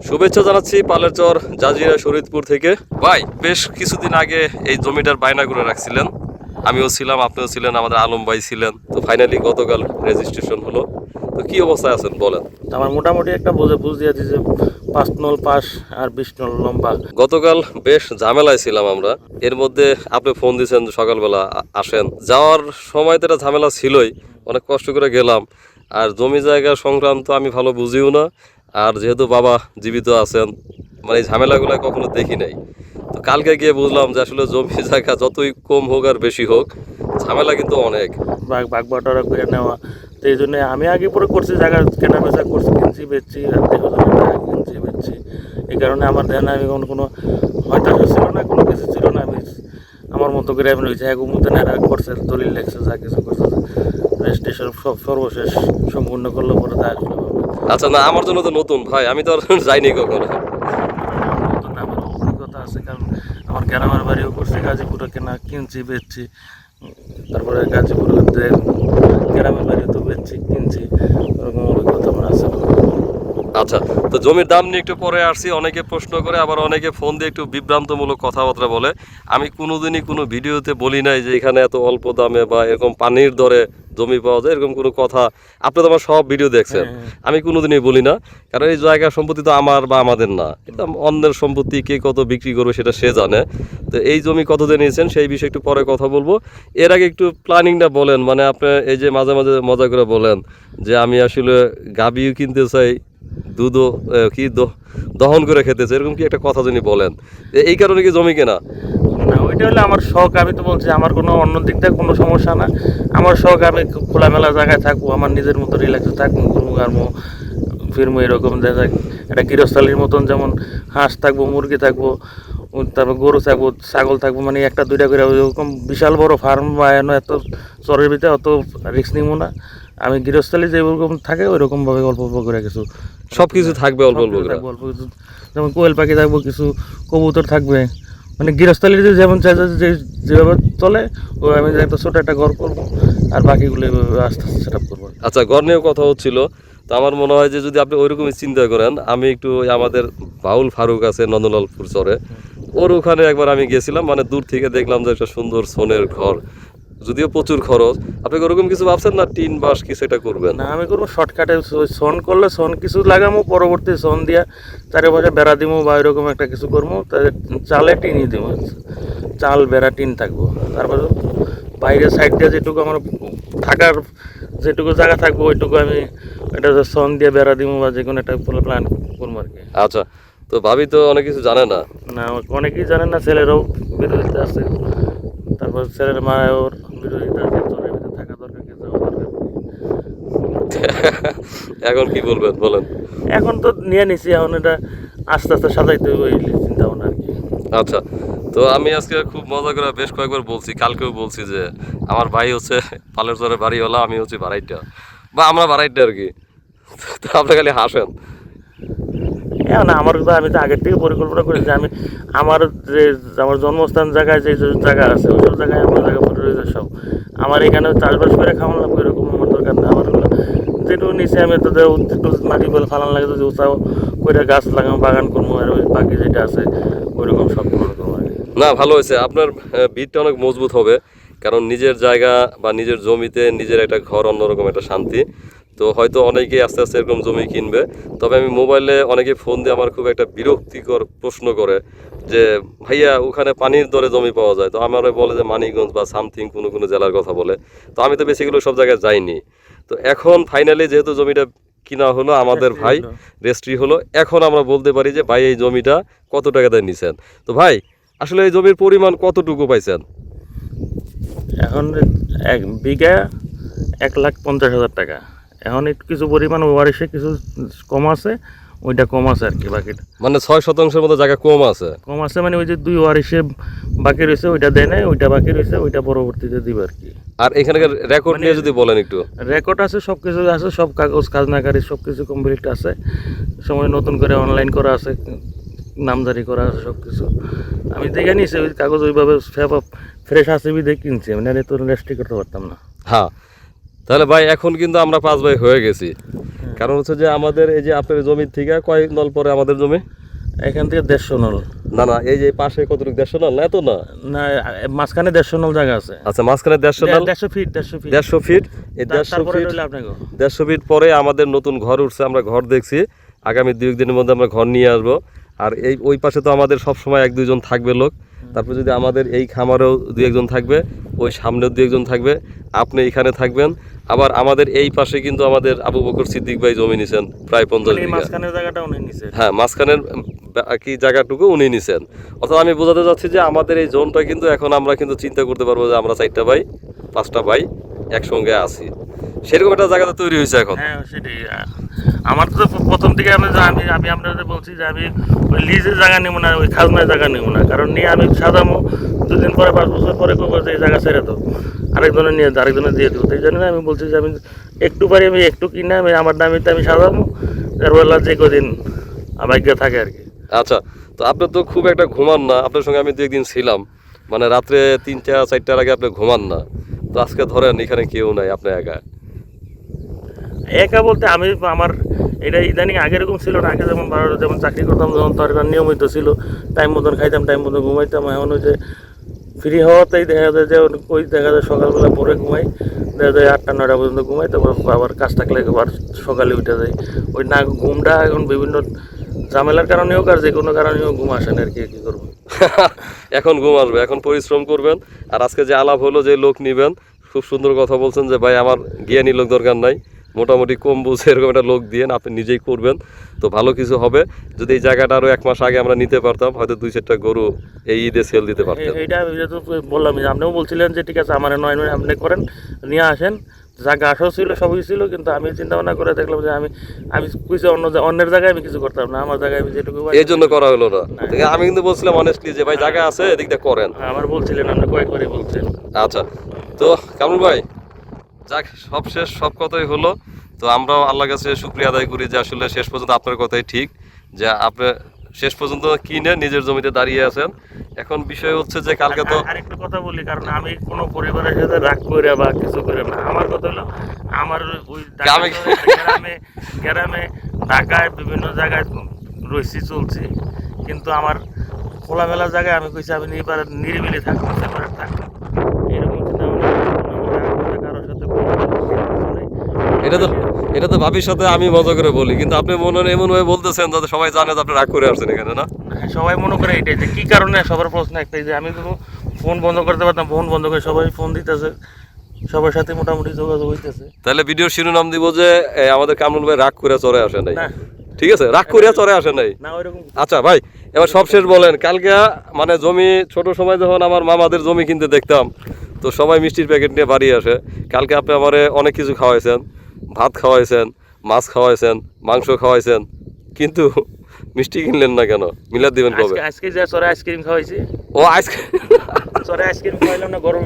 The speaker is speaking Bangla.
শুভেচ্ছা জানাচ্ছি পালেরচর জাজিরা শরীদপুর থেকে। ভাই বেশ কিছুদিন আগে এই জমিটার বায়না করে রাখছিলেন। আমিও ছিলাম আপনিও ছিলেন আমাদের আলম ভাই ছিলেন। তো ফাইনালি গতকাল রেজিস্ট্রেশন হলো। তো কি অবস্থায় আছেন বলেন? আমার মোটামুটি একটা বুঝে বুঝ দিয়ে দিয়েছে পাঁচ নল পাস আর বিশ নল লম্বা। গতকাল বেশ ঝামেলায় ছিলাম আমরা। এর মধ্যে আপনি ফোন দিয়েছেন সকালবেলা আসেন। যাওয়ার সময় তো একটা ঝামেলা ছিলই অনেক কষ্ট করে গেলাম। আর জমি জায়গা সংক্রান্ত আমি ভালো বুঝিও না। আর যেহেতু বাবা জীবিত আছেন মানে এই ঝামেলাগুলো কখনো দেখি নাই। তো কালকে গিয়ে বুঝলাম যে আসলে জমি জায়গা যতই কম হোক আর বেশি হোক, ঝামেলা কিন্তু অনেক। বাঘ বাঘ বাটোয়ারা করে নেওয়া। তো এই জন্য আমি আগে পরে করছি, জায়গা কেনা বেচা করছি, কিনছি, বেচছি কিনছি, বেচছি। এই কারণে আমার ধ্যান আমি কোনো কোনো হয়তো ছিল না, কোনো কিছু ছিল না, আমি আমার মতো করে আমি ওই জায়গা মতো নেরা করছে, দলিল লেখছে, যা কিছু করছে, রেজিস্ট্রেশন সব সর্বশেষ সম্পূর্ণ করল পরে তা আসলে হবে। আচ্ছা না, আমার জন্য তো নতুন। ভাই, আমি তো আর যাইনি কখনো। আমার অভিজ্ঞতা আছে, কারণ আমার গ্রামের বাড়িও করছি, গাজীপুরে কেনা কিনছি, বেচছি। তারপরে গাজীপুরের গ্রামের বাড়িও তো বেচছি, কিনছি। ওরকম আচ্ছা তো জমির দাম নিয়ে একটু পরে আসছি। অনেকে প্রশ্ন করে আবার অনেকে ফোন দিয়ে একটু বিভ্রান্তমূলক কথাবার্তা বলে। আমি কোনোদিনই কোনো ভিডিওতে বলি নাই যে এখানে এত অল্প দামে বা এরকম পানির দরে জমি পাওয়া যায় এরকম কোনো কথা। আপনি তো আমার সব ভিডিও দেখছেন। হ্যাঁ, আমি কোনোদিনই বলি না। কারণ এই জায়গা সম্পত্তি তো আমার বা আমাদের না। এটা অন্যের সম্পত্তি কে কত বিক্রি করবে সেটা সে জানে। তো এই জমি কত দিয়ে নিয়েছেন সেই বিষয়ে একটু পরে কথা বলব। এর আগে একটু প্ল্যানিংটা বলেন। মানে আপনি এই যে মাঝে মাঝে মজা করে বলেন যে আমি আসলে গাবিও কিনতে চাই দুধও কি দহন করে খেতেছে। এরকম কি একটা কথা যিনি বলেন? এই কারণে কি জমি কেনা? ওইটা হলে আমার শখ। আমি তো বলছি, আমার কোনো অন্য দিক থেকে কোনো সমস্যা না। আমার শখ, আমি খোলামেলা জায়গায় থাকব, আমার নিজের মতো রিল্যাক্সে থাকব, ঘুরবো গারবো ফিরবো, এরকম দেখা একটা গৃহস্থালির মতন যেমন হাঁস থাকব, মুরগি থাকব তারপর গরু থাকব, ছাগল থাকব মানে একটা দুইটা করে, ওরকম বিশাল বড় ফার্ম বা এত চরের ভিতরে অত রিক্স নিবো না। আমি গৃহস্থালি যেরকম থাকে ওইরকম ভাবে অল্প অল্প করে কিছু সব কিছু থাকবে অল্প অল্প করে। অল্প কিছু। যেমন কোয়েল পাখি থাকব কিছু কবুতর থাকবে। মানে গৃহস্থালির যে যেমন চাই যে যেভাবে চলে ওই আমি একটা ছোট একটা ঘর করব আর বাকিগুলো এভাবে আস্তে আস্তে সেট আপ করব। আচ্ছা ঘর নিয়েও কথা হচ্ছিল। তো আমার মনে হয় যে যদি আপনি ওইরকমই চিন্তা করেন আমি একটু আমাদের বাউল ফারুক আছে নন্দলালপুর চরে ওর ওখানে একবার আমি গেছিলাম মানে দূর থেকে দেখলাম যে একটা সুন্দর সোনের ঘর। যদিও প্রচুর খরচ। আপনি ওরকম কিছু ভাবছেন না টিন বাস কিছু এটা করবেন? না আমি করব শর্টকাটে সন করলে সন কিছু লাগামো পরবর্তী সন দিয়া চারিপাশে বেড়া দিমো বা এরকম একটা কিছু করব চালে টিনই দিব চাল বেড়া টিন থাকব। তারপরে বাইরের সাইড দিয়ে যেটুকু আমার থাকার যেটুকু জায়গা থাকব ওইটুকু আমি এটা সন দিয়ে বেড়া দিবো বা যে কোনো একটা প্ল্যান করব আর কি। আচ্ছা তো ভাবি তো অনেক কিছু জানে না। না অনেকেই জানেন না ছেলেরাও বিরোধিতা আছে তারপর ছেলের মা এখন কি বলবেন বলেন। এখন তো নিয়ে নিছি এখন এটা আস্তে আস্তে সাজাইতে হবে এই চিন্তা ভাবনা আর কি। আচ্ছা তো আমি আজকে খুব মজা করে বেশ কয়েকবার বলছি কালকেও বলছি যে আমার ভাই হচ্ছে পালের চরে বাড়িওয়ালা আমি হচ্ছে বাড়াইটা বা আমরা বাড়াইটা আর কি। তো আপনি খালি হাসেন। এখন আমার তো আমি তো আগের থেকে পরিকল্পনা করেছি আমি আমার যে আমার জন্মস্থান জায়গায় যে জায়গা আছে ওই সব জায়গায় আমার জায়গা রয়েছে সব। আমার এখানে চাষবাস করে খাওয়ান লাগবে, এরকম আমার দরকার না, আমার হলো যেটুকু নিচে আমি তাদের একটু মাটি বলে ফালান লাগে, যদি উঁচা করে গাছ লাগাম বাগান করব, আর ওই বাকি যেটা আছে, ওইরকম সব করব না, ভালো হয়েছে। আপনার ভিতটা অনেক মজবুত হবে। কারণ নিজের জায়গা বা নিজের জমিতে নিজের একটা ঘর অন্যরকম একটা শান্তি। তো হয়তো অনেকেই আস্তে আস্তে এরকম জমি কিনবে। তবে আমি মোবাইলে অনেকে ফোন দিয়ে আমার খুব একটা বিরক্তিকর প্রশ্ন করে যে ভাইয়া ওখানে পানির দরে জমি পাওয়া যায়? তো আমার বলে যে মানিকগঞ্জ বা সামথিং কোনো কোনো জেলার কথা বলে। তো আমি তো বেশিগুলো সব জায়গায় যাইনি। তো এখন ফাইনালি যেহেতু জমিটা কিনা হলো আমাদের ভাই হলো। রেজিস্ট্রি হলো এখন আমরা বলতে পারি যে ভাই এই জমিটা কত টাকা দিয়ে নিছেন? তো ভাই আসলে এই জমির পরিমাণ কতটুকু পাইছেন? এখন এক বিঘা এক লাখ পঞ্চাশ হাজার টাকা। এখন একটু কিছু পরিমাণ ওয়ারিশে কিছু কম আছে ওইটা কম আছে আর কি বাকিটা। মানে ছয় শতাংশের মতো জায়গা কম আছে? কম আছে মানে ওই যে দুই ওয়ারিশে বাকি রয়েছে ওইটা দেয় নাই ওইটা বাকি রয়েছে ওইটা পরবর্তীতে দিবে আর কি। আর এখানকার রেকর্ড নিয়ে যদি বলেন একটু। রেকর্ড আছে সব কিছু আছে সব কাগজ খাজনাকারী সব কিছু কমপ্লিট আছে। সময় নতুন করে অনলাইন করা আছে। নামজারি করা আছে সব কিছু আমি দেখে নিয়েছি ওই কাগজ ওইভাবে ফ্রেশ আছে বিধে কিনছি আমি নাহলে তো রেস্ট্রি করতে পারতাম না। হ্যাঁ। তাহলে ভাই এখন কিন্তু আমরা পাঁচ ভাই হয়ে গেছি। কারণ হচ্ছে যে আমাদের এই যে আপনার জমির থেকে কয় নল পরে আমাদের জমি? এখান থেকে দেড়শো নল। না না এই যে পাশে কতটুকু দেড়শো নল এত না? না মাঝখানে দেড়শো নল জায়গা আছে। আচ্ছা মাঝখানে দেড়শো নল? দেড়শো ফিট দেড়শো ফিট দেড়শো ফিট এই দেড়শো ফিট দেড়শো ফিট পরে আমাদের নতুন ঘর উঠছে আমরা ঘর দেখছি। আগামী দুই দিনের মধ্যে আমরা ঘর নিয়ে আসব। আর এই ওই পাশে তো আমাদের সব সময় এক দুইজন থাকবে লোক। তারপর যদি আমাদের এই খামারেও দু একজন থাকবে ওই সামনেও দু একজন থাকবে আপনি এখানে থাকবেন। আবার আমাদের এই পাশে কিন্তু আমাদের আবু বকর সিদ্দিক ভাই জমি নিছেন প্রায় পঞ্চাশ বিঘা। উনি নিছে হ্যাঁ মাঝখানের বাকি জায়গাটুকু উনি নিছেন। অর্থাৎ আমি বোঝাতে চাচ্ছি যে আমাদের এই জোনটা কিন্তু এখন আমরা কিন্তু চিন্তা করতে পারব যে আমরা চারটা ভাই পাঁচটা ভাই একসঙ্গে আছি। সেরকম একটা জায়গাটা তৈরি হয়েছে এখন। হ্যাঁ সেটাই। আমার তো প্রথম থেকে আমি আমি আমি আপনাদের বলছি যে আমি ওই লিজের জায়গা নেব না ওই খাজনার জায়গা নেব না। কারণ নিয়ে আমি সাজামো দুদিন পরে পাঁচ বছর পরে করব যে এই জায়গা ছেড়ে দাও। আরেকজনের নিয়ে আরেকজনের দিয়ে দেবো। এই জন্য আমি বলছি যে আমি একটু পারি আমি একটু কিনে আমি আমার দামিতে আমি সাজাবো। এরবেলা যে কদিন ভাগ্য থাকে আর কি। আচ্ছা তো আপনি তো খুব একটা ঘুমান না। আপনার সঙ্গে আমি দু একদিন ছিলাম। মানে রাত্রে তিনটা চারটার আগে আপনি ঘুমান না। তো আজকে ধরেন এখানে কেউ নাই আপনি একা। একা বলতে আমি আমার এটা ইদানিং আগে এরকম ছিল না আগে যেমন যেমন চাকরি করতাম যখন তো আর নিয়মিত ছিল। টাইম মতন খাইতাম টাইম মতন ঘুমাইতাম। এখন ওই যে ফ্রি হওয়াতেই দেখা যায় যে ওই দেখা যায় সকালবেলা পরে ঘুমাই, দেখা যায় আটটা, নয়টা পর্যন্ত ঘুমাই, তারপর আবার কাজ থাকলে আবার সকালে উঠে যায় ওই না ঘুমটা এখন বিভিন্ন ঝামেলার কারণে হোক আর যে কোনো কারণে হোক ঘুম আসে না আর কি কী করব। এখন ঘুম আসবে, এখন পরিশ্রম করবেন। আর আজকে যে আলাপ হলো, যে লোক নিবেন, খুব সুন্দর কথা বলছেন যে, ভাই, আমার জ্ঞানী লোক দরকার নাই। মোটামুটি কম বুঝে এরকম একটা লোক দিয়েন আপনি নিজেই করবেন। তো ভালো কিছু হবে। যদি এই জায়গাটা আরও এক মাস আগে আমরা নিতে পারতাম হয়তো দুই চারটা গরু এই ঈদে সেল দিতে পারতাম এইটা এটা তো বললাম যে আপনিও বলছিলেন যে ঠিক আছে আমার নয় নয় আপনি করেন নিয়ে আসেন। জায়গা আসাও ছিল সবই ছিল কিন্তু আমি চিন্তা ভাবনা করে দেখলাম যে আমি আমি কিছু অন্য অন্যের জায়গায় আমি কিছু করতাম না আমার জায়গায় আমি যেটুকু এই জন্য করা হলো না। আমি কিন্তু বলছিলাম অনেস্টলি যে ভাই জায়গা আছে এদিক দিয়ে করেন। আমার বলছিলেন আপনি কয়েকবারই বলছেন। আচ্ছা। তো কামরুল ভাই যাক সব শেষ সব কথাই হলো। তো আমরাও আল্লাহর কাছে শুক্রিয়া আদায় করি যে আসলে শেষ পর্যন্ত আপনার কথাই ঠিক যে আপনি শেষ পর্যন্ত কিনে নিজের জমিতে দাঁড়িয়ে আছেন। এখন বিষয় হচ্ছে যে কালকে তো আর একটু কথা বলি কারণ আমি কোনো পরিবারের সাথে রাগ করে বা কিছু করে না। আমার কথা হলো আমার ওই আমি- গ্রামে গ্রামে ঢাকায় বিভিন্ন জায়গায় রয়েছি চলছি। কিন্তু আমার খোলামেলা জায়গায় আমি কইছি আমি নিরিবিলি থাকব সেপারেট থাকব এরকম চিন্তা ভাবনা করি না। আমার রাগ করে কারোর সাথে কোনো কিছু নেই। এটা তো এটা তো ভাবির সাথে আমি মজা করে বলি কিন্তু আপনি মনে হয় এমন ভাবে বলতেছেন যাতে সবাই জানে যে আপনি রাগ করে আসছেন এখানে না? হ্যাঁ, সবাই মনে করে এটাই যে কি কারণে সবার প্রশ্ন একটাই যে আমি তো ফোন বন্ধ করতে পারতাম ফোন বন্ধ করে সবাই ফোন দিতেছে সবার সাথে মোটামুটি যোগাযোগ হইতেছে। তাহলে ভিডিওর শিরোনাম দিব যে আমাদের কামরুল ভাই রাগ করে চড়ে আসে নাই। ঠিক আছে? রাগ করে চড়ে আসে নাই? আচ্ছা ভাই এবার সবশেষ বলেন কালকে মানে জমি ছোট সময় যখন আমার মামাদের জমি কিনতে দেখতাম তো সবাই মিষ্টির প্যাকেট নিয়ে বাড়ি আসে। কালকে আপনি আমারে অনেক কিছু খাওয়াইছেন। ভাত খাওয়াইছেন মাছ খাওয়াইছেন মাংস খাওয়াইছেন কিন্তু মিষ্টি কিনলেন না কেন? মিলাদ দিবেন কবে? আজকে আজকে যে আইসক্রিম খাওয়াইছি। ও আইসক্রিম চরে আইসক্রিম খাওয়াইলাম না গরম